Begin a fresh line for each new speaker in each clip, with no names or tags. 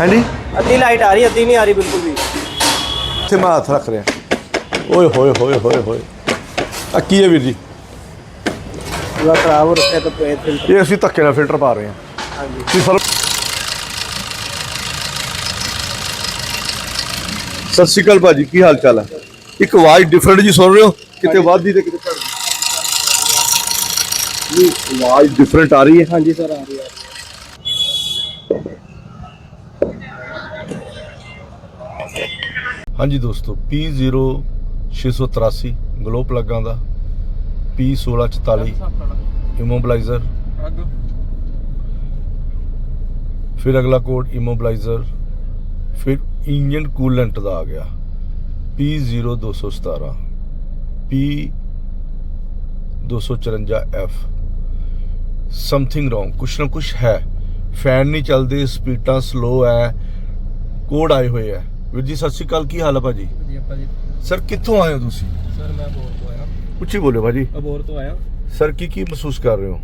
ਹਾਂਜੀ?
ਅੱਧੀ ਲਾਈਟ ਆ ਰਹੀ ਅੱਧੀ ਨਹੀਂ ਆ ਰਹੀ ਬਿਲਕੁਲ ਵੀ।
ਇੱਥੇ ਮੈਂ ਹੱਥ ਰੱਖ ਰਿਹਾ। ਓਏ ਹੋਏ ਹੋਏ ਹੋਏ ਹੋਏ। ਆ ਕੀ ਹੈ ਵੀਰ ਜੀ?
ਪੂਰਾ ਖਰਾਬ ਹੋ ਰੱਖਿਆ ਤਾਂ ਪਏ ਫਿਲਟਰ।
ਇਹ ਅਸੀਂ ਧੱਕੇ ਨਾਲ ਫਿਲਟਰ ਪਾ ਰਹੇ ਹਾਂ।
ਹਾਂਜੀ।
ਤੁਸੀਂ ਸਰ ਸਤਿ ਸ਼੍ਰੀ ਅਕਾਲ ਭਾਜੀ ਕੀ ਹਾਲ ਚਾਲ ਹੈ ਇੱਕ ਆਵਾਜ਼ ਡਿਫਰੈਂਟ ਜੀ ਸੁਣ ਰਹੇ ਹੋ? ਕਿਤੇ ਵੱਧਦੀ ਤੇ ਕਿਤੇ ਘੱਟਦੀ। ਨਹੀਂ ਆਵਾਜ਼ ਡਿਫਰੈਂਟ ਆ ਰਹੀ ਹੈ।
ਹਾਂਜੀ ਸਰ ਆ ਰਹੀ ਹੈ।
ਹਾਂਜੀ ਦੋਸਤੋ P0683 ਗਲੋ ਪਲੱਗਾਂ ਦਾ P1644 ਇਮੋਬਲਾਈਜ਼ਰ ਫਿਰ ਅਗਲਾ ਕੋਡ ਇਮੋਬਲਾਈਜ਼ਰ ਫਿਰ ਇੰਜਨ ਕੂਲੈਂਟ ਦਾ ਆ ਗਿਆ P0217 P254F ਸਮਥਿੰਗ ਰੋਂਗ ਕੁਛ ਨਾ ਕੁਛ ਹੈ ਫੈਨ ਨਹੀਂ ਚੱਲਦੇ ਸਪੀਡਾਂ ਸਲੋ ਹੈ ਕੋਡ ਆਏ ਹੋਏ ਹੈ ਵੀਰ ਜੀ ਸਤਿ ਸ਼੍ਰੀ ਅਕਾਲ ਕੀ ਹਾਲ ਹੈ ਭਾਜੀ?
ਵਧੀਆ ਭਾਜੀ।
ਸਰ ਕਿੱਥੋਂ ਆਏ ਹੋ ਤੁਸੀਂ?
ਸਰ ਮੈਂ ਅਬੋਰ ਤੋਂ ਆਇਆ।
ਉੱਚੀ ਬੋਲਿਓ ਭਾਜੀ।
ਅਬੋਰ ਤੋਂ ਆਇਆ।
ਸਰ ਕੀ ਕੀ ਮਹਿਸੂਸ ਕਰ ਰਹੇ ਹੋ?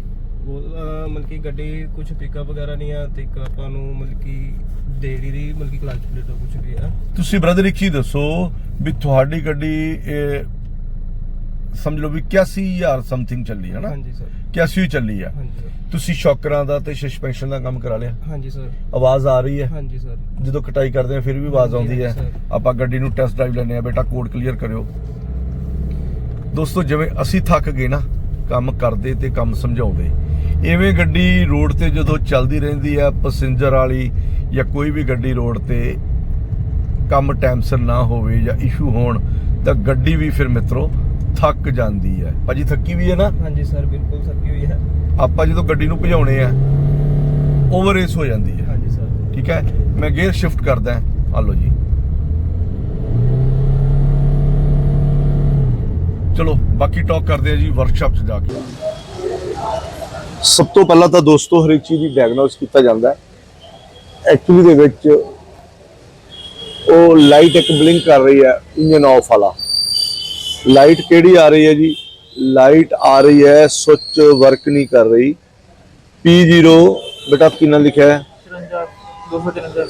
ਮਤਲਬ ਕਿ ਗੱਡੀ ਕੁਝ ਪਿਕਅਪ ਵਗੈਰਾ ਨਹੀਂ ਆ ਤੇ ਇੱਕ ਆਪਾਂ ਨੂੰ ਮਤਲਬ ਕਿ ਦੇ ਨਹੀਂ ਰਹੀ ਮਤਲਬ ਕਿ ਕਲਚ ਪਲੇਟ ਕੁਝ ਵੀ ਆ।
ਤੁਸੀਂ ਬ੍ਰਦਰ ਇੱਕ ਚੀਜ਼ ਦੱਸੋ ਵੀ ਤੁਹਾਡੀ ਗੱਡੀ ਇਹ ਸਮਝ ਲਓ ਵੀ 81000 ਸਮਥਿੰਗ ਚੱਲੀ ਹੈ ਨਾ?
ਹਾਂਜੀ ਸਰ।
81 ਹੀ ਚੱਲੀ ਆ।
ਹਾਂਜੀ ਸਰ।
ਤੁਸੀਂ ਸ਼ੌਕਰਾਂ ਦਾ ਤੇ ਸਸਪੈਂਸ਼ਨ ਦਾ ਕੰਮ ਕਰਾ ਲਿਆ।
ਹਾਂਜੀ ਸਰ।
ਆਵਾਜ਼ ਆ ਰਹੀ ਹੈ।
ਹਾਂਜੀ ਸਰ।
ਜਦੋਂ ਕਟਾਈ ਕਰਦੇ ਆ ਫਿਰ ਵੀ ਆਵਾਜ਼ ਆਉਂਦੀ ਹੈ।
ਸਰ।
ਆਪਾਂ ਗੱਡੀ ਨੂੰ ਟੈਸਟ ਡਰਾਈਵ ਲੈਣੇ ਆ ਬੇਟਾ ਕੋਡ ਕਲੀਅਰ ਕਰਿਓ। ਦੋਸਤੋ ਜਿਵੇਂ ਅਸੀਂ ਥੱਕ ਗਏ ਨਾ ਕੰਮ ਕਰਦੇ ਤੇ ਕੰਮ ਸਮਝਾਉਂਦੇ। ਐਵੇਂ ਗੱਡੀ ਰੋਡ ਤੇ ਜਦੋਂ ਚੱਲਦੀ ਰਹਿੰਦੀ ਹੈ ਪੈਸੇਂਜਰ ਵਾਲੀ ਜਾਂ ਕੋਈ ਵੀ ਗੱਡੀ ਰੋਡ ਤੇ ਕੰਮ ਟਾਈਮ ਸਿਰ ਨਾ ਹੋਵੇ ਜਾਂ ਇਸ਼ੂ ਹੋਣ ਤਾਂ ਗੱਡੀ ਵੀ ਫਿਰ ਮਿੱਤਰੋ ਥੱਕ ਜਾਂਦੀ ਹੈ। ਭਾਜੀ ਥੱਕੀ ਵੀ ਹੈ ਨਾ?
ਹਾਂਜੀ ਸਰ ਬਿਲਕੁਲ ਸਰ ਹੋਈ ਹੈ।
ਆਪਾਂ ਜਦੋਂ ਗੱਡੀ ਨੂੰ ਭਜਾਉਣੇ ਆ ਓਵਰ ਰੇਸ ਹੋ ਜਾਂਦੀ ਹੈ।
ਹਾਂਜੀ ਸਰ।
ਠੀਕ ਹੈ? ਮੈਂ ਗੇਅਰ ਸ਼ਿਫਟ ਕਰਦਾ ਆ ਲਓ ਜੀ। ਚਲੋ ਬਾਕੀ ਟਾਕ ਕਰਦੇ ਆ ਜੀ ਵਰਕਸ਼ਾਪ 'ਚ ਜਾ ਕੇ। ਸਭ ਤੋਂ ਪਹਿਲਾਂ ਤਾਂ ਦੋਸਤੋ ਹਰ ਇੱਕ ਚੀਜ਼ ਦੀ ਡਾਇਗਨੋਸ ਕੀਤਾ ਜਾਂਦਾ ਹੈ। ਐਕਚੁਅਲੀ ਦੇ ਵਿੱਚ ਉਹ ਲਾਈਟ ਇੱਕ ਬਲਿੰਕ ਕਰ ਰਹੀ ਹੈ ਇੰਜਨ ਆਫ ਵਾਲਾ। ਲਾਈਟ ਕਿਹੜੀ ਆ ਰਹੀ ਹੈ ਜੀ? ਲਾਈਟ ਆ ਰਹੀ ਹੈ ਸੁੱਚ ਵਰਕ ਨਹੀਂ ਕਰ ਰਹੀ। P0 ਬੇਟਾ ਕਿੰਨਾ ਲਿਖਿਆ ਹੈ?
253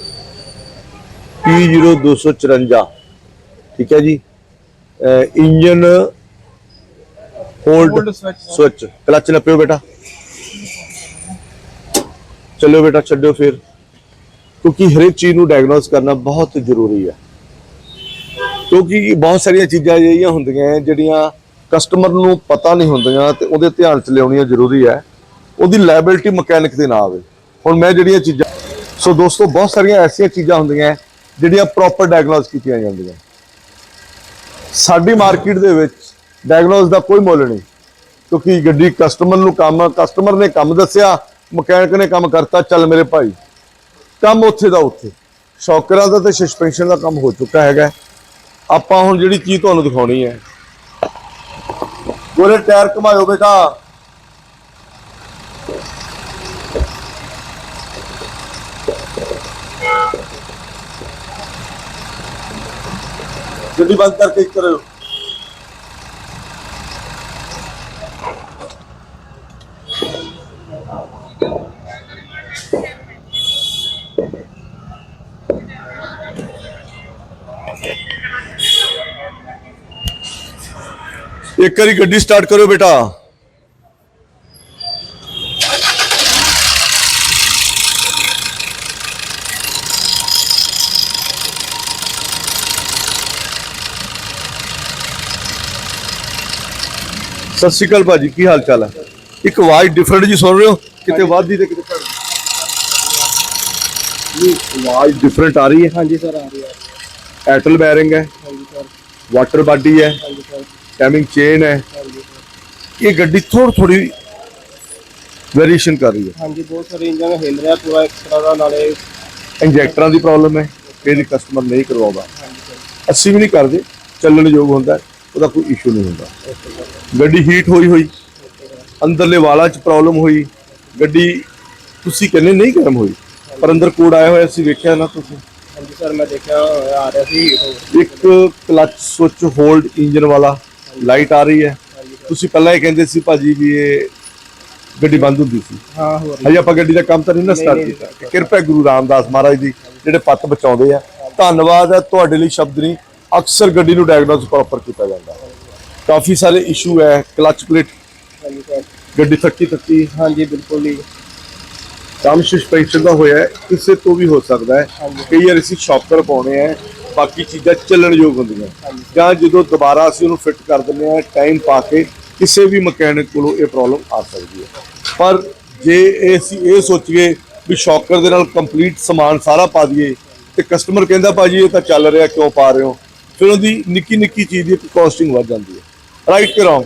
P0254 ਠੀਕ ਹੈ ਜੀ। Engine hold. ਸਵਿਚ ਕਲਚ ਨੱਪਿਓ ਬੇਟਾ। ਚਲੋ ਬੇਟਾ ਛੱਡਿਓ ਫਿਰ। ਕਿਉਂਕਿ ਹਰੇਕ ਚੀਜ਼ ਨੂੰ ਡਾਇਗਨੋਸ ਕਰਨਾ ਬਹੁਤ ਜ਼ਰੂਰੀ ਹੈ। ਕਿਉਂਕਿ ਬਹੁਤ ਸਾਰੀਆਂ ਚੀਜ਼ਾਂ ਅਜਿਹੀਆਂ ਹੁੰਦੀਆਂ ਹੈ, ਜਿਹੜੀਆਂ ਕਸਟਮਰ ਨੂੰ ਪਤਾ ਨਹੀਂ ਹੁੰਦੀਆਂ ਤੇ ਉਹਦੇ ਧਿਆਨ 'ਚ ਲਿਆਉਣੀਆਂ ਜ਼ਰੂਰੀ ਹੈ। ਉਹਦੀ ਲਾਇਬਿਲਟੀ ਮਕੈਨਿਕ ਦੇ ਨਾ ਆਵੇ ਹੁਣ ਮੈਂ ਜਿਹੜੀਆਂ ਚੀਜ਼ਾਂ ਸੋ ਦੋਸਤੋ, ਬਹੁਤ ਸਾਰੀਆਂ ਐਸੀਆਂ ਚੀਜ਼ਾਂ ਹੁੰਦੀਆਂ ਜਿਹੜੀਆਂ ਪ੍ਰੋਪਰ ਡਾਇਗਨੋਸ ਕੀਤੀਆਂ ਜਾਂਦੀਆਂ ਸਾਡੀ ਮਾਰਕੀਟ ਦੇ ਵਿੱਚ ਡਾਇਗਨੋਸ ਦਾ ਕੋਈ ਮੁੱਲ ਨਹੀਂ, ਕਿਉਂਕਿ ਗੱਡੀ ਕਸਟਮਰ ਨੂੰ ਕੰਮ ਕਸਟਮਰ ਨੇ ਕੰਮ ਦੱਸਿਆ ਮਕੈਨਿਕ ਨੇ ਕੰਮ ਕਰਤਾ, ਚੱਲ ਮੇਰੇ ਭਾਈ। ਕੰਮ ਉੱਥੇ ਦਾ ਉੱਥੇ। ਸ਼ੌਕਰਾਂ ਦਾ ਤੇ ਸਸਪੈਂਸ਼ਨ ਦਾ ਕੰਮ ਹੋ ਚੁੱਕਾ ਹੈਗਾ ਆਪਾਂ ਹੁਣ ਜਿਹੜੀ ਚੀਜ਼ ਤੁਹਾਨੂੰ ਦਿਖਾਉਣੀ ਹੈ। ਗੋਰੇ ਟਾਇਰ ਘਮਾਇਓ ਬੇਟਾ। ਗੱਡੀ ਬੰਦ ਕਰਕੇ ਕਰਿਓ। ਕਰੋ ਇੱਕ ਵਾਰੀ ਗੱਡੀ ਸਟਾਰਟ ਕਰੋ ਬੇਟਾ ਸਤਿ ਸ਼੍ਰੀ ਅਕਾਲ ਭਾਜੀ ਕੀ ਹਾਲ ਚਾਲ ਹੈ ਇੱਕ ਆਵਾਜ਼ ਡਿਫਰੈਂਟ ਜੀ ਸੁਣ ਰਹੇ ਹੋ ਕਿਤੇ ਵੱਧਦੀ ਤੇ ਕਿਤੇ ਘੱਟਦੀ ਨਹੀਂ ਆਵਾਜ਼ ਡਿਫਰੈਂਟ ਆ ਰਹੀ ਹੈ
ਹਾਂਜੀ ਸਰ ਆ ਰਹੀ ਹੈ
ਐਟਲ ਬੈਰਿੰਗ ਹੈ
ਹਾਂਜੀ ਸਰ
ਵਾਟਰ ਬਾਡੀ ਹੈ
ਹਾਂਜੀ ਸਰ
ਟਾਈਮਿੰਗ ਚੇਨ ਹੈ। ਇਹ ਗੱਡੀ ਥੋੜੀ ਥੋੜੀ ਵੇਰੀਏਸ਼ਨ ਕਰ ਰਹੀ ਹੈ।
ਹਾਂਜੀ ਬਹੁਤ ਸਾਰੇ ਇੰਜਨ ਹਿਲ ਰਿਹਾ ਪੂਰਾ ਇੱਕ ਤਰ੍ਹਾਂ ਦਾ ਨਾਲੇ
ਇੰਜੈਕਟਰਾਂ ਦੀ ਪ੍ਰੋਬਲਮ ਹੈ। ਇਹਦੀ ਕਸਟਮਰ ਨਹੀਂ ਕਰਵਾਉਂਦਾ। ਅਸੀਂ ਵੀ ਨਹੀਂ ਕਰਦੇ। ਚੱਲਣ ਯੋਗ ਹੁੰਦਾ ਉਹਦਾ ਕੋਈ ਇਸ਼ੂ ਨਹੀਂ ਹੁੰਦਾ। ਗੱਡੀ ਹੀਟ ਹੋਈ ਹੋਈ। ਅੰਦਰਲੇ ਵਾਲਾਂ 'ਚ ਪ੍ਰੋਬਲਮ ਹੋਈ। ਗੱਡੀ ਤੁਸੀਂ ਕਹਿੰਦੇ ਨਹੀਂ ਗਰਮ ਹੋਈ। ਪਰ ਅੰਦਰ ਕੋਡ ਆਇਆ ਹੋਇਆ ਸੀ ਵੇਖਿਆ ਨਾ ਤੁਸੀਂ।
ਹਾਂਜੀ ਸਰ ਮੈਂ ਦੇਖਿਆ ਹੋਇਆ ਆ ਰਿਹਾ ਸੀ
ਇੱਕ ਕਲਚ ਸੁੱਚ ਹੋਲਡ ਇੰਜਨ ਵਾਲਾ। ਲਾਈਟ ਆ ਰਹੀ ਹੈ। ਤੁਸੀਂ ਪਹਿਲਾਂ ਹੀ ਕਹਿੰਦੇ ਸੀ ਭਾਜੀ ਵੀ ਇਹ ਗੱਡੀ ਬੰਦ ਹੁੰਦੀ ਸੀ।
ਹਾਂ ਹੋ ਰਹੀ
ਹਜੇ ਆਪਾਂ ਗੱਡੀ ਦਾ ਕੰਮ ਤਾਂ ਨਹੀਂ ਨਾ
ਨਹੀਂ,
ਸਟਾਰਟ
ਨਹੀਂ,
ਕੀਤਾ। ਕਿਰਪਾ ਗੁਰੂ ਰਾਮਦਾਸ ਮਹਾਰਾਜ ਦੀ ਜਿਹੜੇ ਪੱਤ ਬਚਾਉਂਦੇ ਆ। ਧੰਨਵਾਦ ਹੈ ਤੁਹਾਡੇ ਲਈ ਸ਼ਬਦ ਨਹੀਂ ਅਕਸਰ ਗੱਡੀ ਨੂੰ ਡਾਇਗਨੋਸ ਪ੍ਰੋਪਰ ਕੀਤਾ ਜਾਂਦਾ ਕਾਫੀ ਸਾਰੇ ਇਸ਼ੂ ਹੈ ਕਲਚ ਪਲੇਟ ਗੱਡੀ ਥੱਕੀ ਥੱਕੀ।
ਹਾਂਜੀ ਬਿਲਕੁਲ ਜੀ।
ਕੰਮ ਸਸਪੈਂਸ਼ਨ ਦਾ ਹੋਇਆ ਕਿਸੇ ਤੋਂ ਵੀ ਹੋ ਸਕਦਾ ਹੈ। ਕਈ ਵਾਰ ਅਸੀਂ ਸ਼ੌਕਰ ਪਾਉਣੇ ਆ ਬਾਕੀ ਚੀਜ਼ਾਂ ਚੱਲਣਯੋਗ ਹੁੰਦੀਆਂ। ਜਾਂ ਜਦੋਂ ਦੁਬਾਰਾ ਅਸੀਂ ਉਹਨੂੰ ਫਿੱਟ ਕਰ ਦਿੰਦੇ ਆ ਟਾਈਮ ਪਾ ਕੇ ਕਿਸੇ ਵੀ ਮਕੈਨਿਕ ਕੋਲੋਂ ਇਹ ਪ੍ਰੋਬਲਮ ਆ ਸਕਦੀ ਹੈ। ਪਰ ਜੇ ਇਹ ਅਸੀਂ ਇਹ ਸੋਚੀਏ ਵੀ ਸ਼ੌਕਰ ਦੇ ਨਾਲ ਕੰਪਲੀਟ ਸਮਾਨ ਸਾਰਾ ਪਾ ਦਈਏ ਤੇ ਕਸਟਮਰ ਕਹਿੰਦਾ ਭਾਜੀ ਇਹ ਤਾਂ ਚੱਲ ਰਿਹਾ ਕਿਉਂ ਪਾ ਰਹੇ ਹੋ? ਫਿਰ ਉਹਦੀ ਨਿੱਕੀ ਨਿੱਕੀ ਚੀਜ਼ ਦੀ ਕਾਸਟਿੰਗ ਵੱਧ ਜਾਂਦੀ ਹੈ। ਰਾਈਟ ਕਿ ਰੋਂਗ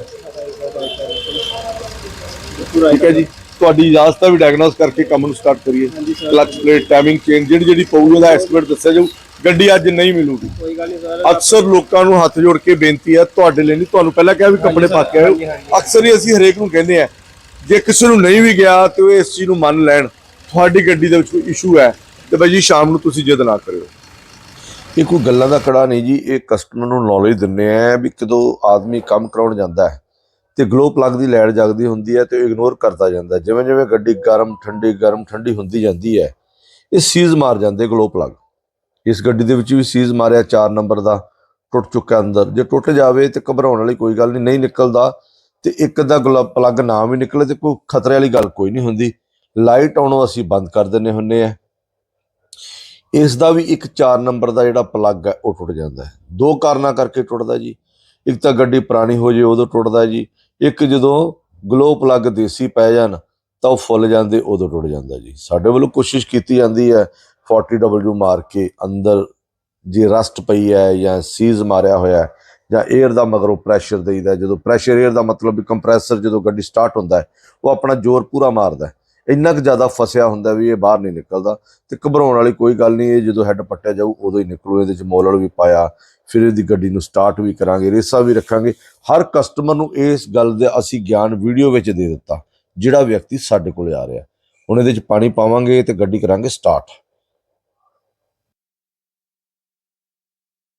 ਠੀਕ ਹੈ ਜੀ। ਤੁਹਾਡੀ ਇਜਾਜ਼ਤ ਹੈ ਵੀ ਡਾਇਗਨੋਸ ਕਰਕੇ ਕੰਮ ਨੂੰ ਸਟਾਰਟ ਕਰੀਏ। ਕਲਚ ਪਲੇਟ ਟਾਈਮਿੰਗ ਚੇਂਜ ਜਿਹੜੀ ਜਿਹੜੀ ਪਊਗੀ ਉਹਦਾ ਐਸਟੀਮੇਟ ਦੱਸਿਆ ਜਾਊ। ਗੱਡੀ ਅੱਜ ਨਹੀਂ ਮਿਲੂਗੀ।
ਕੋਈ ਗੱਲ ਨਹੀਂ ਸਰ।
ਅਕਸਰ ਲੋਕਾਂ ਨੂੰ ਹੱਥ ਜੋੜ ਕੇ ਬੇਨਤੀ ਹੈ ਤੁਹਾਡੇ ਲਈ ਨਹੀਂ ਤੁਹਾਨੂੰ ਪਹਿਲਾਂ ਕਿਹਾ ਵੀ ਕੱਪੜੇ ਪਾ ਕੇ ਆਇਓ। ਅਕਸਰ ਹੀ ਅਸੀਂ ਹਰੇਕ ਨੂੰ ਕਹਿੰਦੇ ਆ ਜੇ ਕਿਸੇ ਨੂੰ ਨਹੀਂ ਵੀ ਗਿਆ ਤੇ ਉਹ ਇਸ ਚੀਜ਼ ਨੂੰ ਮੰਨ ਲੈਣ ਤੁਹਾਡੀ ਗੱਡੀ ਦੇ ਵਿੱਚ ਕੋਈ ਇਸ਼ੂ ਹੈ ਤੇ ਬਾਈ ਜੀ ਸ਼ਾਮ ਨੂੰ ਤੁਸੀਂ ਜਿੱਦ ਨਾ ਕਰਿਓ। ਇਹ ਕੋਈ ਗੱਲਾਂ ਦਾ ਕੜਾ ਨਹੀਂ ਜੀ ਇਹ ਕਸਟਮਰ ਨੂੰ ਨੌਲੇਜ ਦਿੰਨੇ ਆ ਵੀ ਕਦੋਂ ਆਦਮੀ ਕੰਮ ਕਰਾਉਣ ਜਾਂਦਾ ਹੈ ਤੇ ਗਲੋ ਪਲੱਗ ਦੀ ਲਾਈਟ ਜਗਦੀ ਹੁੰਦੀ ਹੈ ਤੇ ਉਹ ਇਗਨੋਰ ਕਰਦਾ ਜਾਂਦਾ। ਜਿਵੇਂ ਜਿਵੇਂ ਗੱਡੀ ਗਰਮ ਠੰਡੀ ਗਰਮ ਠੰਡੀ ਹੁੰਦੀ ਜਾਂਦੀ ਹੈ ਇਹ ਸੀਜ਼ ਮਾਰ ਜਾਂਦੇ ਗਲੋ ਪਲੱਗ ਇਸ ਗੱਡੀ ਦੇ ਵਿੱਚ ਵੀ ਸੀਜ਼ ਮਾਰਿਆ 4 ਨੰਬਰ ਦਾ ਟੁੱਟ ਚੁੱਕਾ ਅੰਦਰ। ਜੇ ਟੁੱਟ ਜਾਵੇ ਤੇ ਘਬਰਾਉਣ ਵਾਲੀ ਕੋਈ ਗੱਲ ਨਹੀਂ ਨਹੀਂ ਨਿਕਲਦਾ ਤੇ ਇੱਕ ਦਾ ਪਲੱਗ ਨਾ ਵੀ ਨਿਕਲੇ ਤੇ ਕੋਈ ਖਤਰੇ ਵਾਲੀ ਗੱਲ ਕੋਈ ਨਹੀਂ ਹੁੰਦੀ। ਲਾਈਟ ਆਉਣੋਂ ਅਸੀਂ ਬੰਦ ਕਰ ਦਿੰਨੇ ਹੁੰਨੇ ਆ। ਇਸ ਦਾ ਵੀ ਇੱਕ 4 ਨੰਬਰ ਦਾ ਜਿਹੜਾ ਪਲੱਗ ਹੈ, ਉਹ ਟੁੱਟ ਜਾਂਦਾ ਹੈ। ਦੋ ਕਾਰਨਾਂ ਕਰਕੇ ਟੁੱਟਦਾ ਜੀ। ਇੱਕ ਤਾਂ ਗੱਡੀ ਪੁਰਾਣੀ ਹੋ ਜੇ, ਉਦੋਂ ਟੁੱਟਦਾ ਜੀ। ਇੱਕ ਜਦੋਂ ਗਲੋ ਪਲੱਗ ਦੇਸੀ ਪੈ ਜਾਣ, ਤਾਂ ਉਹ ਫੁੱਲ ਜਾਂਦੇ, ਉਦੋਂ ਟੁੱਟ ਜਾਂਦਾ ਜੀ। ਸਾਡੇ ਵੱਲੋਂ ਕੋਸ਼ਿਸ਼ ਕੀਤੀ ਜਾਂਦੀ ਹੈ 40W ਮਾਰ ਕੇ ਅੰਦਰ ਜੇ ਰਸਟ ਪਈ ਹੈ ਜਾਂ ਸੀਜ਼ ਮਾਰਿਆ ਹੋਇਆ ਜਾਂ 에ਅਰ ਦਾ ਮਗਰੋਂ ਪ੍ਰੈਸ਼ਰ ਦੇਈਦਾ ਹੈ। ਜਦੋਂ ਪ੍ਰੈਸ਼ਰ, 에ਅਰ ਦਾ ਮਤਲਬ ਵੀ ਕੰਪਰੈਸਰ ਜਦੋਂ ਗੱਡੀ ਸਟਾਰਟ ਹੁੰਦਾ ਉਹ ਆਪਣਾ ਜ਼ੋਰ ਪੂਰਾ ਮਾਰਦਾ ਇੰਨਾ ਕੁ ਜ਼ਿਆਦਾ ਫਸਿਆ ਹੁੰਦਾ ਵੀ ਇਹ ਬਾਹਰ ਨਹੀਂ ਨਿਕਲਦਾ ਤੇ ਘਬਰਾਉਣ ਵਾਲੀ ਕੋਈ ਗੱਲ ਨਹੀਂ, ਇਹ ਜਦੋਂ ਹੈੱਡ ਪੱਟਿਆ ਜਾਊ, ਉਦੋਂ ਹੀ ਨਿਕਲੂ, ਇਹਦੇ ਚ ਮੋਲਰ ਵੀ ਪਾਇਆ, ਫਿਰ ਇਹਦੀ ਗੱਡੀ ਨੂੰ ਸਟਾਰਟ ਵੀ ਕਰਾਂਗੇ, ਰੇਸਾਂ ਵੀ ਰੱਖਾਂਗੇ। ਹਰ ਕਸਟਮਰ ਨੂੰ ਇਸ ਗੱਲ ਦਾ ਅਸੀਂ ਗਿਆਨ ਵੀਡੀਓ ਵਿੱਚ ਦੇ ਦਿੱਤਾ, ਜਿਹੜਾ ਵਿਅਕਤੀ ਸਾਡੇ ਕੋਲ ਆ ਰਿਹਾ ਹੁਣ ਇਹਦੇ ਚ ਪਾਣੀ ਪਾਵਾਂਗੇ ਤੇ ਗੱਡੀ ਕਰਾਂਗੇ ਸਟਾਰਟ।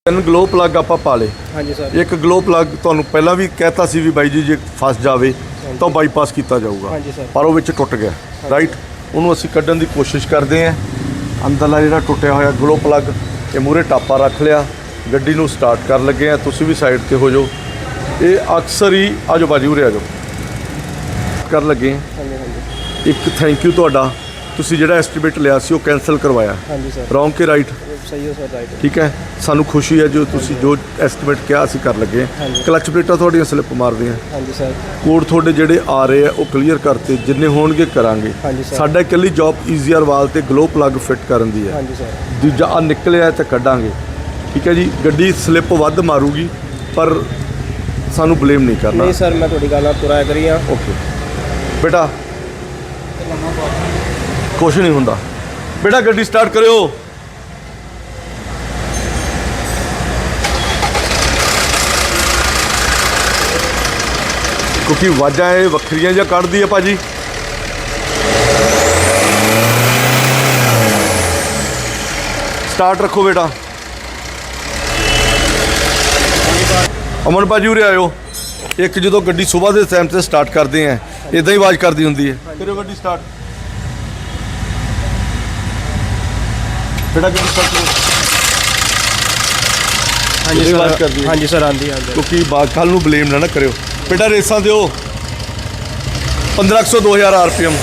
ਤਿੰਨ ਗਲੋ ਪਲੱਗ ਆਪਾਂ ਪਾ ਲੇ
ਹਾਂਜੀ ਸਰ।
ਇੱਕ ਗਲੋ ਪਲੱਗ ਤੁਹਾਨੂੰ ਪਹਿਲਾਂ ਵੀ ਕਹਿਤਾ ਸੀ ਵੀ ਬਾਈ ਜੀ ਜੇ ਫਸ ਜਾਵੇ ਤਾਂ ਬਾਈਪਾਸ ਕੀਤਾ ਜਾਊਗਾ।
ਹਾਂਜੀ ਸਰ।
ਪਰ ਉਹ ਵਿੱਚ ਟੁੱਟ ਗਿਆ। ਰਾਈਟ ਉਹਨੂੰ ਅਸੀਂ ਕੱਢਣ ਦੀ ਕੋਸ਼ਿਸ਼ ਕਰਦੇ ਆਂ ਅੰਦਰਲਾ ਜਿਹੜਾ ਟੁੱਟਿਆ ਹੋਇਆ ਗਲੋ ਪਲੱਗ ਇਹ ਮੂਰੇ ਟਾਪਾ ਰੱਖ ਲਿਆ। ਗੱਡੀ ਨੂੰ ਸਟਾਰਟ ਕਰਨ ਲੱਗੇ ਆ ਤੁਸੀਂ ਵੀ ਸਾਈਡ ਤੇ ਹੋ ਜਾਓ। ਇਹ ਅਕਸਰ ਹੀ ਆਜੋ ਬਾਜੀ ਉਰੇ ਆਜੋ ਕਰਨ ਲੱਗੇ ਆਂ।
ਹਾਂਜੀ ਹਾਂਜੀ।
ਇੱਕ ਥੈਂਕ ਯੂ ਤੁਹਾਡਾ। ਤੁਸੀਂ ਜਿਹੜਾ ਐਸਟੀਮੇਟ ਲਿਆ ਸੀ ਉਹ ਕੈਨਸਲ ਕਰਵਾਇਆ।
ਹਾਂਜੀ ਸਰ।
ਰੌਂਗ ਕਿ ਰਾਈਟ
ਸਹੀ ਹੈ ਸਰ ਰਾਈਟ
ਠੀਕ ਹੈ। ਸਾਨੂੰ ਖੁਸ਼ੀ ਹੈ ਜੋ ਤੁਸੀਂ ਜੋ ਐਸਟੀਮੇਟ ਕਿਹਾ ਅਸੀਂ ਕਰ ਲੱਗੇ
ਹਾਂਜੀ।
ਕਲਚ ਪਲੇਟਾਂ ਤੁਹਾਡੀਆਂ ਸਲਿੱਪ ਮਾਰਦੀਆਂ।
ਹਾਂਜੀ ਸਰ।
ਕੋਡ ਤੁਹਾਡੇ ਜਿਹੜੇ ਆ ਰਹੇ ਆ ਉਹ ਕਲੀਅਰ ਕਰਤੇ। ਜਿੰਨੇ ਹੋਣਗੇ ਕਰਾਂਗੇ।
ਹਾਂਜੀ ਸਰ।
ਸਾਡਾ ਇਕੱਲੀ ਜੌਬ ਈਜ਼ੀਅਰ ਵਾਲ ਤੇ ਗਲੋ ਪਲੱਗ ਫਿੱਟ ਕਰਨ ਦੀ ਹੈ।
ਹਾਂਜੀ ਸਰ।
ਦੂਜਾ ਆ ਨਿਕਲਿਆ ਤਾਂ ਕੱਢਾਂਗੇ। ਠੀਕ ਹੈ ਜੀ। ਗੱਡੀ ਸਲਿੱਪ ਵੱਧ ਮਾਰੂਗੀ ਪਰ ਸਾਨੂੰ ਬਲੇਮ ਨਹੀਂ ਕਰਨਾ।
ਨਹੀਂ ਸਰ ਮੈਂ ਤੁਹਾਡੀ ਗੱਲ ਨਾਲ ਪੂਰਾ ਐਗਰੀ ਆ
ਓਕੇ ਬੇਟਾ। ਕੁਛ ਨਹੀਂ ਹੁੰਦਾ। ਬੇਟਾ ਗੱਡੀ ਸਟਾਰਟ ਕਰਿਓ। ਕਿਉਂਕਿ ਵਾਜਾਂ ਇਹ ਵੱਖਰੀਆਂ ਜਿਹਾ ਕੱਢਦੀ ਹੈ ਭਾਜੀ। ਸਟਾਰਟ ਰੱਖੋ ਬੇਟਾ। ਅਮਨ ਭਾਜੀ ਉਰੇ ਆਇਓ। ਇੱਕ ਜਦੋਂ ਗੱਡੀ ਸਵੇਰ ਦੇ ਟਾਈਮ ਤੇ ਸਟਾਰਟ ਕਰਦੇ ਆ ਇਦਾਂ ਹੀ ਆਵਾਜ਼ ਕਰਦੀ ਹੁੰਦੀ ਹੈ ਕਰੋ ਗੱਡੀ ਸਟਾਰਟ ਬੇਟਾ ਗੱਡੀ ਸਟਾਰਟ ਕਰੋ।
ਹਾਂਜੀ
ਆਵਾਜ਼
ਸਰ
ਕਰਦੀ ਹੈ।
ਹਾਂਜੀ ਸਰ ਆਂਦੀ ਆਂਦੀ
ਕਿਉਂਕਿ ਬਾਅਦ ਕੱਲ ਨੂੰ ਬਲੇਮ ਨਾ ਨਾ ਕਰਿਓ। ਬੇਟਾ ਰੇਸਾਂ ਦਿਓ। 1500 2000 ਆਰਪੀਐਮ।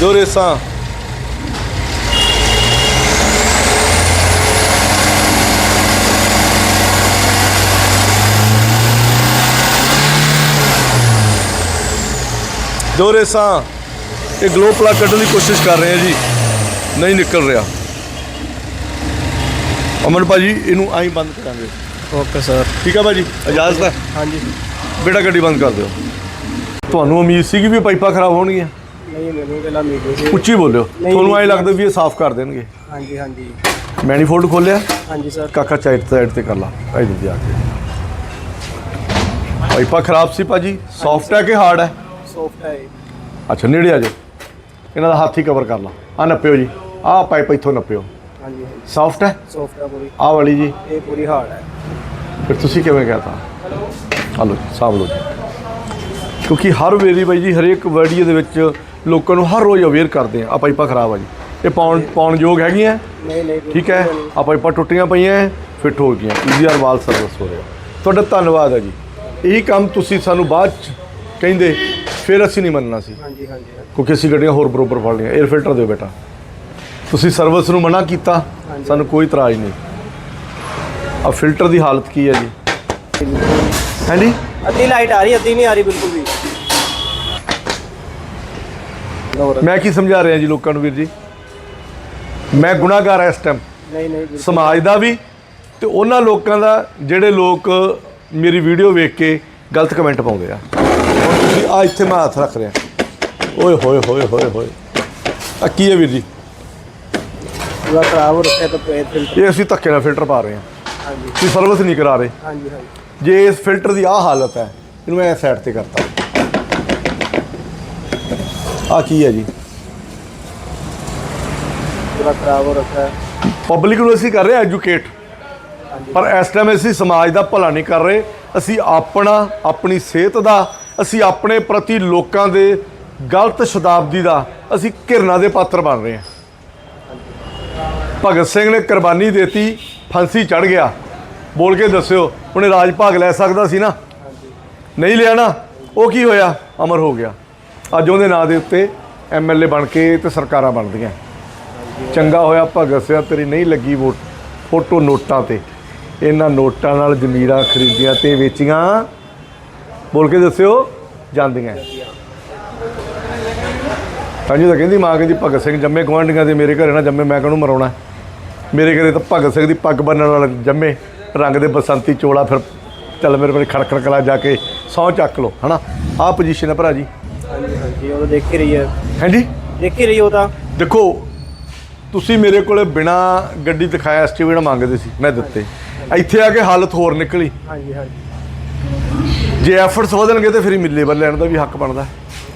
ਦੋ ਰੇਸਾਂ। ਦੋ ਰੇਸਾਂ। ਇਹ ਗਲੋ ਪਲੱਗ ਕੱਢਣ ਦੀ ਕੋਸ਼ਿਸ਼ ਕਰ ਰਹੇ ਹਾਂ ਜੀ। ਨਹੀਂ ਨਿਕਲ ਰਿਹਾ। ਅਮਨ ਭਾਜੀ ਇਹਨੂੰ ਆਈ ਬੰਦ ਕਰਾਂਗੇ।
ਓਕੇ ਸਰ
ਠੀਕ ਆ ਭਾਜੀ? ਇਜਾਜ਼ਤ ਹੈ।
ਹਾਂਜੀ।
ਬੇਟਾ ਗੱਡੀ ਬੰਦ ਕਰ ਦਿਓ। ਤੁਹਾਨੂੰ ਉਮੀਦ ਸੀ ਕਿ ਵੀ ਪਾਈਪਾਂ ਖਰਾਬ ਹੋਣਗੀਆਂ?
ਨਹੀਂ ਮੈਨੂੰ ਪਹਿਲਾਂ ਮੀਟਿੰਗ ਸੀ।
ਉੱਚੀ ਬੋਲਿਓ। ਤੁਹਾਨੂੰ ਐ। ਲੱਗਦਾ ਵੀ ਇਹ ਸਾਫ਼ ਕਰ ਦੇਣਗੇ?
ਹਾਂਜੀ ਹਾਂਜੀ।
ਮੈਨੀਫੋਲਡ ਖੋਲਿਆ?
ਹਾਂਜੀ ਸਰ
ਕਾਕਾ ਸਾਈਡ ਸਾਈਡ ਤੇ ਕਰ ਲਾ। ਆਈ ਦੇ ਆ ਕੇ। ਪਾਈਪਾਂ ਖਰਾਬ ਸੀ ਭਾਜੀ? ਸੌਫਟ ਹੈ ਕਿ ਹਾਰਡ ਹੈ?
ਸੌਫਟ ਹੈ
ਅੱਛਾ ਨੇੜੇ ਆ ਜਾਓ। ਇਹਨਾਂ ਦਾ ਹੱਥ ਹੀ ਕਵਰ ਕਰ ਲਾ। ਆ ਨੱਪਿਓ ਜੀ। ਆਹ ਪਾਈਪ ਇੱਥੋਂ ਨੱਪਿਓ। ਸੌਫਟ ਹੈ?
ਸੌਫਟ ਹੈ ਪੂਰੀ।
ਆਹ ਵਾਲੀ ਜੀ।
ਇਹ ਪੂਰੀ ਹਾਰਡ ਹੈ।
ਫਿਰ ਤੁਸੀਂ ਕਿਵੇਂ ਕਹਤਾ? ਹਲੋ ਸਾਂਭ ਲਓ ਜੀ। ਕਿਉਂਕਿ ਹਰ ਵੇਰੀ ਬਾਈ ਜੀ ਹਰੇਕ ਵੀਡੀਓ ਦੇ ਵਿੱਚ ਲੋਕਾਂ ਨੂੰ ਹਰ ਰੋਜ਼ ਅਵੇਅਰ ਕਰਦੇ ਆ ਆ ਪਾਈਪਾਂ ਖਰਾਬ ਆ ਜੀ। ਇਹ ਪਾਉਣ ਪਾਉਣ ਯੋਗ ਹੈਗੀਆਂ।
ਨਹੀਂ ਨਹੀਂ
ਠੀਕ ਹੈ? ਆ ਪਾਈਪਾਂ ਟੁੱਟੀਆਂ ਪਈਆਂ ਫਿੱਟ ਹੋ ਗਈਆਂ। ਈਜ਼ੀ ਆਰ ਵਾਲ ਸਰਵਿਸ ਹੋ ਰਿਹਾ। ਤੁਹਾਡਾ ਧੰਨਵਾਦ ਹੈ ਜੀ। ਇਹੀ ਕੰਮ ਤੁਸੀਂ ਸਾਨੂੰ ਬਾਅਦ ਚ ਕਹਿੰਦੇ ਫਿਰ ਅਸੀਂ ਨਹੀਂ ਮੰਨਣਾ ਸੀ।
ਹਾਂਜੀ ਹਾਂਜੀ।
ਕਿਉਂਕਿ ਅਸੀਂ ਗੱਡੀਆਂ ਹੋਰ ਬਰੋਬਰ ਫੜ ਲਈਆਂ। 에ਅਰ ਫਿਲਟਰ ਦਿਓ ਬੇਟਾ। ਤੁਸੀਂ ਸਰਵਿਸ ਨੂੰ ਮਨਾ ਕੀਤਾ ਸਾਨੂੰ ਕੋਈ ਇਤਰਾਜ਼ ਨਹੀਂ। ਆ ਫਿਲਟਰ ਦੀ ਹਾਲਤ ਕੀ ਹੈ ਜੀ? ਹਾਂਜੀ?
ਅੱਧੀ ਲਾਈਟ ਆ ਰਹੀ ਅੱਧੀ ਨਹੀਂ ਆ ਰਹੀ ਬਿਲਕੁਲ ਵੀ।
ਮੈਂ ਕੀ ਸਮਝਾ ਰਿਹਾ ਜੀ ਲੋਕਾਂ ਨੂੰ ਵੀਰ ਜੀ? ਮੈਂ ਗੁਨਾਹਗਾਰ ਹਾਂ ਇਸ ਟਾਈਮ
ਨਹੀਂ ਨਹੀਂ।
ਸਮਾਜ ਦਾ ਵੀ ਤੇ ਉਹਨਾਂ ਲੋਕਾਂ ਦਾ ਜਿਹੜੇ ਲੋਕ ਮੇਰੀ ਵੀਡੀਓ ਵੇਖ ਕੇ ਗਲਤ ਕਮੈਂਟ ਪਾਉਂਦੇ ਆ। ਹੁਣ ਤੁਸੀਂ ਆ ਇੱਥੇ ਮੈਂ ਹੱਥ ਰੱਖ ਰਿਹਾ। ਓਏ ਹੋਏ ਹੋਏ ਹੋਏ ਹੋਏ। ਆ ਕੀ ਹੈ ਵੀਰ ਜੀ?
ਪੂਰਾ ਖਰਾਬ ਹੋ ਰੱਖਿਆ ਤਾਂ ਪੇਟ ਫਿਲਟਰ
ਇਹ ਅਸੀਂ ਧੱਕੇ ਨਾਲ ਫਿਲਟਰ ਪਾ ਰਹੇ ਹਾਂ।
ਹਾਂਜੀ।
ਤੁਸੀਂ ਸਰਵਿਸ ਨਹੀਂ ਕਰਾ ਰਹੇ।
ਹਾਂਜੀ ਹਾਂਜੀ।
ਜੇ ਇਸ ਫਿਲਟਰ ਦੀ ਆਹ ਹਾਲਤ ਹੈ ਇਹਨੂੰ ਮੈਂ ਸਾਈਡ ਤੇ ਕਰਤਾ। ਆ ਕੀ ਹੈ ਜੀ?
ਪੂਰਾ ਖਰਾਬ ਹੋ ਰੱਖਿਆ।
ਪਬਲਿਕ ਨੂੰ ਅਸੀਂ ਕਰ ਰਹੇ ਐਜੂਕੇਟ ਪਰ ਇਸ ਟਾਈਮ ਅਸੀਂ ਸਮਾਜ ਦਾ ਭਲਾ ਨਹੀਂ ਕਰ ਰਹੇ। ਅਸੀਂ ਆਪਣਾ ਆਪਣੀ ਸਿਹਤ ਦਾ ਅਸੀਂ ਆਪਣੇ ਪ੍ਰਤੀ ਲੋਕਾਂ ਦੇ ਗਲਤ ਸ਼ਤਾਬਦੀ ਦਾ ਅਸੀਂ ਘਿਰਨਾ ਦੇ ਪਾਤਰ ਬਣ ਰਹੇ ਹਾਂ। ਭਗਤ ਸਿੰਘ ਨੇ ਕੁਰਬਾਨੀ ਦਿੱਤੀ, ਫਾਂਸੀ ਚੜ ਗਿਆ। ਬੋਲ ਕੇ ਦੱਸਿਓ, ਉਹਨੇ ਰਾਜ ਭਾਗ ਲੈ ਸਕਦਾ ਸੀ ਨਾ? ਨਹੀਂ ਲਿਆ ਨਾ? ਉਹ ਕੀ ਹੋਇਆ? ਅਮਰ ਹੋ ਗਿਆ। ਅੱਜ ਉਹਦੇ ਨਾਂ ਦੇ ਉੱਤੇ ਐਮਐਲਏ ਬਣ ਕੇ ਤੇ ਸਰਕਾਰਾਂ ਬਣਦੀਆਂ। ਚੰਗਾ ਹੋਇਆ ਭਗਤ ਸਿੰਘ, ਤੇਰੀ ਨਹੀਂ ਲੱਗੀ ਵੋਟ। ਫੋਟੋ ਨੋਟਾਂ ਤੇ। ਇਹਨਾਂ ਨੋਟਾਂ ਨਾਲ ਜ਼ਮੀਰਾਂ ਖਰੀਦੀਆਂ ਤੇ ਵੇਚੀਆਂ। ਬੋਲ ਕੇ ਦੱਸਿਓ, ਜਾਂਦੀਆਂ। ਹਾਂਜੀ, ਤਾਂ ਕਹਿੰਦੀ ਮਾਂ, ਕਹਿੰਦੀ ਭਗਤ ਸਿੰਘ ਜੰਮੇ ਗੁਆਂਢੀਆਂ ਦੇ ਮੇਰੇ ਘਰੇ ਨਾ, ਜੰਮੇ ਮੈਂ ਕਾਹਨੂੰ ਮਰਾਉਣਾ ਮੇਰੇ ਘਰੇ ਤਾਂ ਭਗਤ ਸਿੰਘ ਦੀ ਪੱਗ ਬੰਨਣ ਵਾਲਾ ਜੰਮੇ ਰੰਗ ਦੇ ਬਸੰਤੀ ਚੋਲਾ ਫਿਰ ਚੱਲ ਮੇਰੇ ਕੋਲ ਖੜਖੜ ਕਲਾ ਜਾ ਕੇ ਸਹੁੰ ਚੱਕ ਲਓ ਹਨਾ? ਆਹ ਪੋਜੀਸ਼ਨ ਹੈ ਭਰਾ ਜੀ
ਹਾਂਜੀ ਹਾਂਜੀ ਉਹ ਦੇਖ ਹੀ ਰਹੀ ਹੈ।
ਹਾਂਜੀ?
ਦੇਖ ਹੀ ਰਹੀ ਉਹ ਤਾਂ।
ਦੇਖੋ ਤੁਸੀਂ ਮੇਰੇ ਕੋਲੇ ਬਿਨਾ ਗੱਡੀ ਦਿਖਾਇਆ ਐਸਟੀਮੇਟ ਮੰਗਦੇ ਸੀ ਮੈਂ ਦਿੱਤੇ। ਇੱਥੇ ਆ ਕੇ ਹਾਲਤ ਹੋਰ ਨਿਕਲੀ।
ਹਾਂਜੀ ਹਾਂਜੀ।
ਜੇ ਐਫਰਟਸ ਵਧਣਗੇ ਤੇ ਫਿਰ ਹੀ ਮਿਲੇਬਲ ਲੈਣ ਦਾ ਵੀ ਹੱਕ ਬਣਦਾ।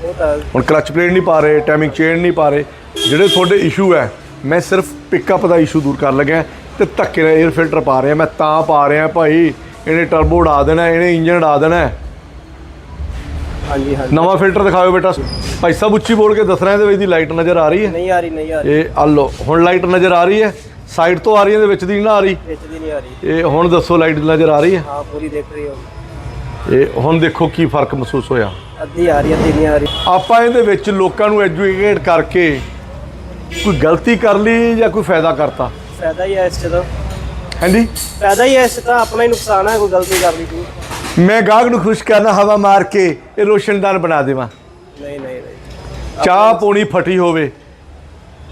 ਉਹ ਤਾਂ
ਹੁਣ ਕਲਚ ਪਲੇਟ ਨਹੀਂ ਪਾ ਰਹੇ ਟਾਈਮਿੰਗ ਚੇਨ ਨਹੀਂ ਪਾ ਰਹੇ। ਜਿਹੜੇ ਤੁਹਾਡੇ ਇਸ਼ੂ ਹੈ ਮੈਂ ਸਿਰਫ ਪਿਕਅਪ ਦਾ ਇਸ਼ੂ ਦੂਰ ਕਰ ਲੱਗਿਆ ਤੇ ਧੱਕੇ ਨਾਲ 에ਅਰ ਫਿਲਟਰ ਪਾ ਰਿਹਾ ਮੈਂ ਤਾਂ ਪਾ ਰਿਹਾ ਭਾਈ। ਇਹਨੇ ਟਰਬੋ ਉਡਾ ਦੇਣਾ ਇਹਨੇ ਇੰਜਨ ਉਡਾ ਦੇਣਾ।
ਹਾਂਜੀ ਹਾਂਜੀ।
ਨਵਾਂ ਫਿਲਟਰ ਦਿਖਾਓ ਬੇਟਾ। ਭਾਈ ਸਾਹਿਬ ਉੱਚੀ ਬੋਲ ਕੇ ਦੱਸਣਾ ਇਹਦੇ ਵਿੱਚ ਦੀ ਲਾਈਟ ਨਜ਼ਰ ਆ ਰਹੀ ਹੈ।
ਨਹੀਂ ਆ ਰਹੀ ਨਹੀਂ ਆ ਰਹੀ।
ਇਹ ਆ ਲਓ ਹੁਣ ਲਾਈਟ ਨਜ਼ਰ ਆ ਰਹੀ ਹੈ। ਸਾਈਡ ਤੋਂ ਆ ਰਹੀ ਹੈ ਦੇ ਵਿੱਚ ਦੀ ਨਾ ਆ ਰਹੀ।
ਵਿੱਚ ਦੀ ਨਹੀਂ ਆ ਰਹੀ।
ਇਹ ਹੁਣ ਦੱਸੋ ਲਾਈਟ ਨਜ਼ਰ ਆ ਰਹੀ ਹੈ।
ਹਾਂ ਪੂਰੀ ਦੇਖ ਰਹੀ ਹੋ।
ਇਹ ਹੁਣ ਦੇਖੋ ਕੀ ਫ਼ਰਕ ਮਹਿਸੂਸ ਹੋਇਆ।
ਅੱਧੀ ਆ ਰਹੀ ਅੱਧੀ ਨਹੀਂ ਆ ਰਹੀ।
ਆਪਾਂ ਇਹਦੇ ਵਿੱਚ ਲੋਕਾਂ ਨੂੰ ਐਜੂਕੇਟ ਕਰਕੇ ਕੋਈ ਗਲਤੀ ਕਰ ਲਈ ਜਾਂ ਕੋਈ ਫਾਇਦਾ ਕਰਤਾ?
ਫਾਇਦਾ ਹੀ ਹੈ ਇਸ 'ਚ ਤਾਂ।
ਹਾਂਜੀ?
ਫਾਇਦਾ ਹੀ ਹੈ ਇਸ 'ਚ ਤਾਂ ਆਪਣਾ ਹੀ ਨੁਕਸਾਨ ਹੈ ਕੋਈ ਗਲਤੀ ਕਰ ਲਈ ਤੂੰ।
ਮੈਂ ਗਾਹਕ ਨੂੰ ਖੁਸ਼ ਕਰਨਾ ਹਵਾ ਮਾਰ ਕੇ ਇਹ ਰੋਸ਼ਨਦਾਨ ਬਣਾ ਦੇਵਾਂ।
ਨਹੀਂ ਨਹੀਂ ਨਹੀਂ।
ਚਾਹ ਪੋਣੀ ਫਟੀ ਹੋਵੇ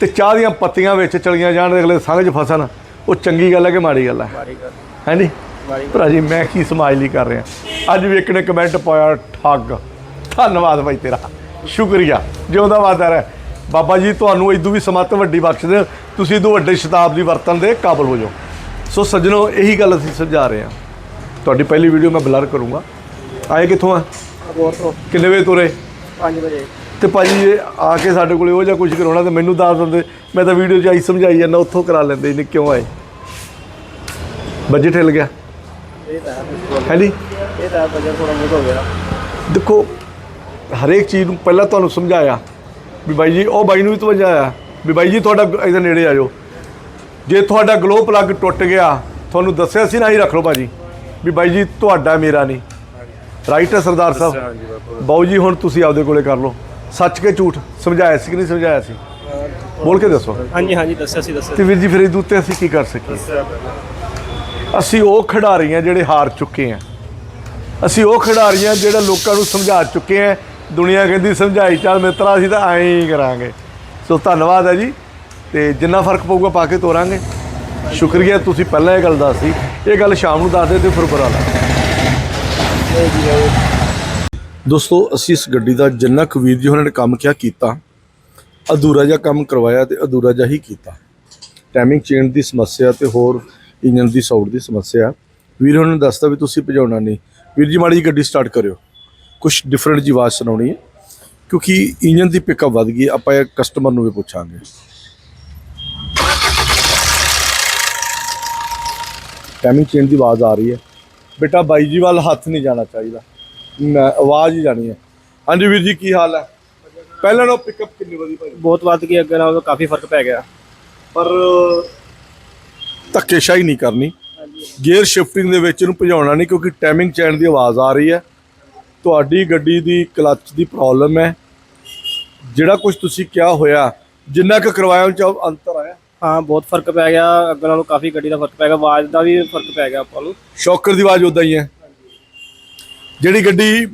ਤੇ ਚਾਹ ਦੀਆਂ ਪੱਤੀਆਂ ਵਿੱਚ ਚਲੀਆਂ ਜਾਣ ਦੇ ਅਗਲੇ ਸੰਗ 'ਚ ਫਸਣ ਉਹ ਚੰਗੀ ਗੱਲ ਹੈ ਕਿ ਮਾੜੀ ਗੱਲ ਹੈ? ਹਾਂਜੀ? ਭਰਾ ਜੀ ਮੈਂ ਕੀ ਸਮਾਜ ਲਈ ਕਰ ਰਿਹਾ? ਅੱਜ ਵੀ ਇੱਕ ਨੇ ਕਮੈਂਟ ਪਾਇਆ ਠੱਗ। ਧੰਨਵਾਦ ਭਾਈ ਤੇਰਾ। ਸ਼ੁਕਰੀਆ। ਜਿਉਂਦਾ ਵਾਦਾ ਰਹਿ। ਬਾਬਾ ਜੀ ਤੁਹਾਨੂੰ ਇਦੋਂ ਵੀ ਸਮੱਤ ਵੱਡੀ ਬਖਸ਼ ਦੇ ਤੁਸੀਂ ਇਦੋਂ ਵੱਡੇ ਸ਼ਤਾਬਦੀ ਵਰਤਨ ਦੇ ਕਾਬਲ ਹੋ ਜਾਓ। ਸੋ ਸੱਜਣੋ ਇਹੀ ਗੱਲ ਅਸੀਂ ਸਮਝਾ ਰਹੇ ਹਾਂ। ਤੁਹਾਡੀ ਪਹਿਲੀ ਵੀਡੀਓ ਮੈਂ ਬਲਰ ਕਰੂੰਗਾ। ਆਏ ਕਿੱਥੋਂ ਆ? ਕਿੰਨੇ ਵਜੇ ਤੁਰੇ?
5 ਵਜੇ।
ਤੇ ਭਾਜੀ ਇਹ ਆ ਕੇ ਸਾਡੇ ਕੋਲੇ ਉਹ ਜਿਹਾ ਕੁਝ ਕਰਾਉਣਾ ਤੇ ਮੈਨੂੰ ਦੱਸ ਦਿੰਦੇ। ਮੈਂ ਤਾਂ ਵੀਡੀਓ 'ਚ ਆਈ ਸਮਝਾਈ ਜਾਂਦਾ ਉੱਥੋਂ ਕਰਾ ਲੈਂਦੇ ਇਹਨੇ ਕਿਉਂ ਆਏ? ਬਜਟ ਹਿੱਲ ਗਿਆ।
ਇਹ ਤਾਂ ਹੈ
ਜੀ?
ਇਹ ਤਾਂ ਬਜਟ ਥੋੜਾ ਬਹੁਤ ਹੋ ਗਿਆ।
ਦੇਖੋ ਹਰੇਕ ਚੀਜ਼ ਨੂੰ ਪਹਿਲਾਂ ਤੁਹਾਨੂੰ ਸਮਝਾਇਆ। ਵੀ ਬਾਈ ਜੀ ਉਹ ਬਾਈ ਨੂੰ ਵੀ ਸਮਝਾਇਆ ਵੀ ਬਾਈ ਜੀ ਤੁਹਾਡਾ ਇਹਦੇ ਨੇੜੇ ਆ ਜਾਓ। ਜੇ ਤੁਹਾਡਾ ਗਲੋ ਪਲੱਗ ਟੁੱਟ ਗਿਆ ਤੁਹਾਨੂੰ ਦੱਸਿਆ ਸੀ ਨਾ ਹੀ ਰੱਖ ਲਓ ਭਾਜੀ। ਵੀ ਬਾਈ ਜੀ ਤੁਹਾਡਾ ਮੇਰਾ ਨਹੀਂ। ਰਾਈਟ ਹੈ ਸਰਦਾਰ ਸਾਹਿਬ? ਬਾਊ ਜੀ ਹੁਣ ਤੁਸੀਂ ਆਪਦੇ ਕੋਲੇ ਕਰ ਲਓ। ਸੱਚ ਕੇ ਝੂਠ? ਸਮਝਾਇਆ ਸੀ ਕਿ ਨਹੀਂ ਸਮਝਾਇਆ ਸੀ? ਬੋਲ ਕੇ ਦੱਸੋ।
ਹਾਂਜੀ ਹਾਂਜੀ ਦੱਸਿਆ ਸੀ ਦੱਸਿਆ
ਤੇ ਵੀਰ ਜੀ ਫਿਰ ਇਹਦੇ ਉੱਤੇ ਅਸੀਂ ਕੀ ਕਰ ਸਕੀਏ? ਅਸੀਂ ਉਹ ਖਿਡਾਰੀ ਹਾਂ ਜਿਹੜੇ ਹਾਰ ਚੁੱਕੇ ਹਾਂ ਅਸੀਂ ਉਹ ਖਿਡਾਰੀ ਹਾਂ ਜਿਹੜਾ ਲੋਕਾਂ ਨੂੰ ਸਮਝਾ ਚੁੱਕੇ ਹਾਂ ਦੁਨੀਆ ਕਹਿੰਦੀ ਸਮਝਾਈ, ਚੱਲ ਮਿੱਤਰਾ, ਅਸੀਂ ਤਾਂ ਐਂ ਹੀ ਕਰਾਂਗੇ। ਸੋ ਧੰਨਵਾਦ ਹੈ ਜੀ, ਤੇ ਜਿੰਨਾ ਫ਼ਰਕ ਪਊਗਾ ਪਾ ਕੇ ਤੋਰਾਂਗੇ। ਸ਼ੁਕਰੀਆ, ਤੁਸੀਂ ਪਹਿਲਾਂ ਇਹ ਗੱਲ ਦੱਸੀ। ਇਹ ਗੱਲ ਸ਼ਾਮ ਨੂੰ ਦੱਸ ਦੇ ਤੇ ਫਿਰ ਬੁਰਾ ਲੱਗ ਦੋਸਤੋ, ਅਸੀਂ ਇਸ ਗੱਡੀ ਦਾ ਜਿੰਨਾ ਕੁ ਵੀਰ ਜੀ ਉਹਨਾਂ ਨੇ ਕੰਮ ਕਿਹਾ ਕੀਤਾ, ਅਧੂਰਾ ਜਿਹਾ ਕੰਮ ਕਰਵਾਇਆ ਤੇ ਅਧੂਰਾ ਜਿਹਾ ਹੀ ਕੀਤਾ। ਟਾਈਮਿੰਗ ਚੇਂਜ ਦੀ ਸਮੱਸਿਆ ਤੇ ਹੋਰ ਇੰਜਨ ਦੀ ਸਾਊਂਡ ਦੀ ਸਮੱਸਿਆ। ਵੀਰ ਉਹਨਾਂ ਨੇ ਦੱਸਤਾ ਵੀ ਤੁਸੀਂ ਭਜਾਉਣਾ ਨਹੀਂ। ਵੀਰ ਜੀ, ਮਾੜੀ ਜੀ ਗੱਡੀ ਸਟਾਰਟ ਕਰਿਓ। ਕੁਝ ਡਿਫਰੈਂਟ ਜੀ ਆਵਾਜ਼ ਸੁਣਾਉਣੀ ਹੈ ਕਿਉਂਕਿ ਇੰਜਨ ਦੀ ਪਿਕਅਪ ਵੱਧ ਗਈ। ਆਪਾਂ ਇਹ ਕਸਟਮਰ ਨੂੰ ਵੀ ਪੁੱਛਾਂਗੇ। ਟਾਈਮਿੰਗ ਚੇਨ ਦੀ ਆਵਾਜ਼ ਆ ਰਹੀ ਹੈ। ਬੇਟਾ ਬਾਈ ਜੀ ਵੱਲ ਹੱਥ ਨਹੀਂ ਜਾਣਾ ਚਾਹੀਦਾ। ਮੈਂ ਆਵਾਜ਼ ਹੀ ਜਾਣੀ ਹੈ। ਹਾਂਜੀ ਵੀਰ ਜੀ ਕੀ ਹਾਲ ਹੈ? ਪਹਿਲਾਂ ਨਾਲੋਂ ਪਿਕਅਪ ਕਿੰਨੀ ਵਧੀ ਭਾਈ?
ਬਹੁਤ ਵੱਧ ਗਈ ਅੱਗੇ ਨਾਲੋਂ ਕਾਫੀ ਫ਼ਰਕ ਪੈ ਗਿਆ।
ਪਰ ਧੱਕੇਸ਼ਾਹੀ ਨਹੀਂ ਕਰਨੀ। ਗੇਅਰ ਸ਼ਿਫਟਿੰਗ ਦੇ ਵਿੱਚ ਇਹਨੂੰ ਭਜਾਉਣਾ ਨਹੀਂ ਕਿਉਂਕਿ ਟਾਈਮਿੰਗ ਚੈਨ ਦੀ ਆਵਾਜ਼ ਆ ਰਹੀ ਹੈ। ਤੁਹਾਡੀ ਗੱਡੀ ਦੀ ਕਲੱਚ ਦੀ ਪ੍ਰੋਬਲਮ ਹੈ। ਜਿਹੜਾ ਕੁਝ ਤੁਸੀਂ ਕਿਹਾ ਹੋਇਆ ਜਿੰਨਾ ਕੁ ਕਰਵਾਇਆ ਉਹ 'ਚ ਅੰਤਰ ਆਇਆ?
ਹਾਂ ਬਹੁਤ ਫ਼ਰਕ ਪੈ ਗਿਆ। ਅੱਗੇ ਨਾਲੋਂ ਕਾਫੀ ਗੱਡੀ ਦਾ ਫ਼ਰਕ ਪੈ ਗਿਆ। ਆਵਾਜ਼ ਦਾ ਵੀ ਫ਼ਰਕ ਪੈ ਗਿਆ ਆਪਾਂ ਨੂੰ।
ਸ਼ੌਕਰ ਦੀ ਆਵਾਜ਼ ਉਦਾਂ ਹੀ ਹੈ। ਜਿਹੜੀ ਗੱਡੀ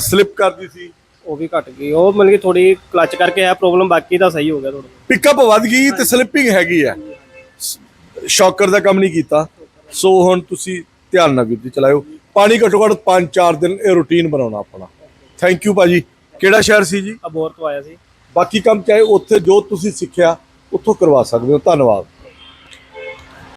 ਸਲਿਪ ਕਰਦੀ ਸੀ।
ਉਹ ਵੀ ਘਟ ਗਈ। ਉਹ ਮਤਲਬ ਕਿ ਥੋੜੀ ਕਲਚ ਕਰਕੇ ਹੈ ਪ੍ਰੋਬਲਮ ਬਾਕੀ ਤਾਂ ਸਹੀ ਹੋ ਗਿਆ ਥੋੜਾ
ਪਿਕਅਪ ਵੱਧ ਗਈ ਤੇ ਸਲਿੱਪਿੰਗ ਹੈਗੀ ਹੈ। ਸ਼ੌਕਰ ਦਾ ਕੰਮ ਨਹੀਂ ਕੀਤਾ। ਸੋ ਹੁਣ ਤੁਸੀਂ ਧਿਆਨ ਨਾਲ ਵੀਰ ਜੀ ਚਲਾਇਓ। ਪਾਣੀ ਘੱਟੋ ਘੱਟ 5-4 ਦਿਨ ਇਹ ਰੂਟੀਨ ਬਣਾਉਣਾ ਆਪਣਾ। ਥੈਂਕ ਯੂ ਭਾਜੀ। ਕਿਹੜਾ ਸ਼ਹਿਰ ਸੀ ਜੀ?
ਅਬੋਰ ਤੋਂ ਆਇਆ ਸੀ।
ਬਾਕੀ ਕੰਮ ਚਾਹੇ ਉੱਥੇ ਜੋ ਤੁਸੀਂ ਸਿੱਖਿਆ ਉੱਥੋਂ ਕਰਵਾ ਸਕਦੇ ਹੋ। ਧੰਨਵਾਦ।